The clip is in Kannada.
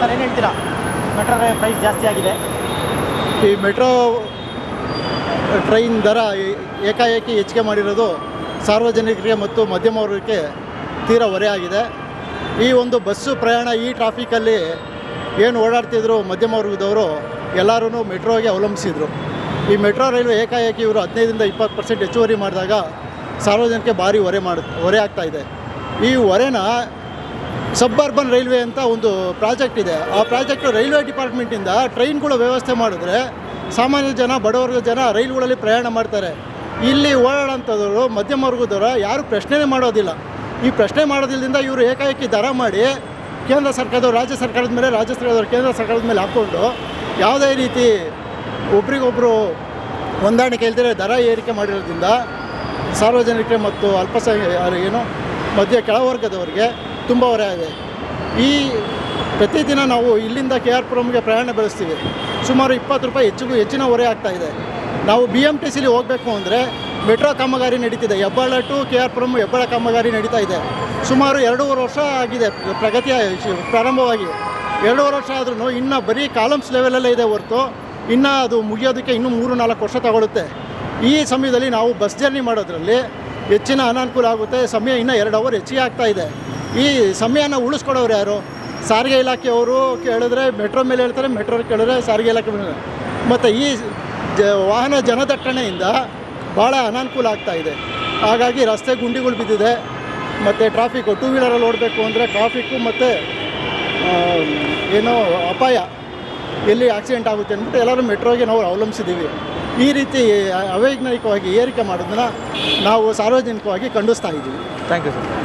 ಸರ್, ಏನು ಹೇಳ್ತೀರಾ? ಮೆಟ್ರೋ ಪ್ರೈಸ್ ಜಾಸ್ತಿ ಆಗಿದೆ. ಈ ಮೆಟ್ರೋ ಟ್ರೈನ್ ದರ ಏಕಾಏಕಿ ಹೆಚ್ಚಿಗೆ ಮಾಡಿರೋದು ಸಾರ್ವಜನಿಕರಿಗೆ ಮತ್ತು ಮಧ್ಯಮ ವರ್ಗಕ್ಕೆ ತೀರಾ ಹೊರೆ ಆಗಿದೆ. ಈ ಒಂದು ಬಸ್ಸು ಪ್ರಯಾಣ, ಈ ಟ್ರಾಫಿಕಲ್ಲಿ ಏನು ಓಡಾಡ್ತಿದ್ರು ಮಧ್ಯಮ ವರ್ಗದವರು ಎಲ್ಲರೂ ಮೆಟ್ರೋಗೆ ಅವಲಂಬಿಸಿದರು. ಈ ಮೆಟ್ರೋ ರೈಲ್ವೆ ಏಕಾಏಕಿ ಇವರು ಹದಿನೈದರಿಂದ ಇಪ್ಪತ್ತು ಪರ್ಸೆಂಟ್ ಹೆಚ್ಚುವರಿ ಮಾಡಿದಾಗ ಸಾರ್ವಜನಿಕರಿಗೆ ಭಾರಿ ಹೊರೆ ಮಾಡ, ಹೊರೆ ಆಗ್ತಾಯಿದೆ ಈ ಹೊರೆನ ಸಬ್ ಅರ್ಬನ್ ರೈಲ್ವೆ ಅಂತ ಒಂದು ಪ್ರಾಜೆಕ್ಟ್ ಇದೆ. ಆ ಪ್ರಾಜೆಕ್ಟ್ ರೈಲ್ವೆ ಡಿಪಾರ್ಟ್ಮೆಂಟಿಂದ ಟ್ರೈನ್ಗಳ ವ್ಯವಸ್ಥೆ ಮಾಡಿದ್ರೆ ಸಾಮಾನ್ಯ ಜನ ಬಡವರ್ಗದ ಜನ ರೈಲುಗಳಲ್ಲಿ ಪ್ರಯಾಣ ಮಾಡ್ತಾರೆ. ಇಲ್ಲಿ ಓಡಾಡೋಂಥವ್ರು ಮಧ್ಯಮ ವರ್ಗದವರು ಯಾರು ಪ್ರಶ್ನೆನೇ ಮಾಡೋದಿಲ್ಲ. ಈ ಪ್ರಶ್ನೆ ಮಾಡೋದಿಲ್ಲದಿಂದ ಇವರು ಏಕಾಏಕಿ ದರ ಮಾಡಿ ಕೇಂದ್ರ ಸರ್ಕಾರದವ್ರು, ರಾಜ್ಯ ಸರ್ಕಾರದ ಮೇಲೆ, ರಾಜ್ಯ ಸರ್ಕಾರದವ್ರು ಕೇಂದ್ರ ಸರ್ಕಾರದ ಮೇಲೆ ಹಾಕ್ಕೊಂಡು ಯಾವುದೇ ರೀತಿ ಒಬ್ರಿಗೊಬ್ಬರು ಹೊಂದಾಣಿಕೆ ಇಲ್ದಿರ ದರ ಏರಿಕೆ ಮಾಡಿರೋದ್ರಿಂದ ಸಾರ್ವಜನಿಕರಿಗೆ ಮತ್ತು ಅಲ್ಪಸಂಖ್ಯೆ ಏನು ಮಧ್ಯ ಕೆಳವರ್ಗದವರಿಗೆ ತುಂಬ ಹೊರೆ ಆಗಿದೆ. ಈ ಪ್ರತಿದಿನ ನಾವು ಇಲ್ಲಿಂದ ಕೆ ಆರ್ ಪುರಮ್ಗೆ ಪ್ರಯಾಣ ಬೆಳೆಸ್ತೀವಿ. ಸುಮಾರು ಇಪ್ಪತ್ತು ರೂಪಾಯಿ ಹೆಚ್ಚಿಗೂ ಹೆಚ್ಚಿನ ಹೊರೆ ಇದೆ. ನಾವು ಬಿ ಎಂ ಟಿ ಸಿಲಿ ಹೋಗಬೇಕು ಅಂದರೆ ಮೆಟ್ರೋ ಕಾಮಗಾರಿ ನಡೀತಿದೆ. Hebbal to K R Puram Hebbal ಕಾಮಗಾರಿ ನಡೀತಾ ಇದೆ. ಸುಮಾರು ಎರಡೂವರೆ ವರ್ಷ ಆಗಿದೆ ಪ್ರಗತಿಯ ಪ್ರಾರಂಭವಾಗಿ. ಎರಡೂವರೆ ವರ್ಷ ಆದ್ರೂ ಇನ್ನೂ ಬರೀ ಕಾಲಮ್ಸ್ ಲೆವೆಲಲ್ಲೇ ಇದೆ ಹೊರತು ಇನ್ನೂ ಅದು ಮುಗಿಯೋದಕ್ಕೆ ಇನ್ನೂ ಮೂರು ನಾಲ್ಕು ವರ್ಷ ತಗೊಳುತ್ತೆ. ಈ ಸಮಯದಲ್ಲಿ ನಾವು ಬಸ್ ಜರ್ನಿ ಮಾಡೋದ್ರಲ್ಲಿ ಹೆಚ್ಚಿನ ಅನಾನುಕೂಲ ಆಗುತ್ತೆ. ಸಮಯ ಇನ್ನೂ ಎರಡು ಅವರ್ ಹೆಚ್ಚಿಗೆ ಆಗ್ತಾ ಇದೆ. ಈ ಸಮಯನ ಉಳಿಸ್ಕೊಡೋರು ಯಾರು? ಸಾರಿಗೆ ಇಲಾಖೆಯವರು ಕೇಳಿದ್ರೆ ಮೆಟ್ರೋ ಮೇಲೆ ಹೇಳ್ತಾರೆ, ಮೆಟ್ರೋ ಕೇಳಿದ್ರೆ ಸಾರಿಗೆ ಇಲಾಖೆ ಮತ್ತು ಈ ಜ, ವಾಹನ ಜನದಟ್ಟಣೆಯಿಂದ ಭಾಳ ಅನಾನುಕೂಲ ಆಗ್ತಾ ಇದೆ. ಹಾಗಾಗಿ ರಸ್ತೆ ಗುಂಡಿಗಳು ಬಿದ್ದಿದೆ, ಮತ್ತು ಟ್ರಾಫಿಕ್ಕು ಟೂ ವೀಲರಲ್ಲಿ ಓಡಬೇಕು ಅಂದರೆ ಟ್ರಾಫಿಕ್ಕು ಮತ್ತು ಏನೋ ಅಪಾಯ. ಎಲ್ಲಿ ಆಕ್ಸಿಡೆಂಟ್ ಆಗುತ್ತೆ ಅಂದ್ಬಿಟ್ಟು ಎಲ್ಲರೂ ಮೆಟ್ರೋಗೆ ನಾವು ಅವಲಂಬಿಸಿದ್ದೀವಿ. ಈ ರೀತಿ ಅವೈಜ್ಞಾನಿಕವಾಗಿ ಏರಿಕೆ ಮಾಡೋದನ್ನ ನಾವು ಸಾರ್ವಜನಿಕವಾಗಿ ಖಂಡಿಸ್ತಾ ಇದ್ದೀವಿ. Thank you sir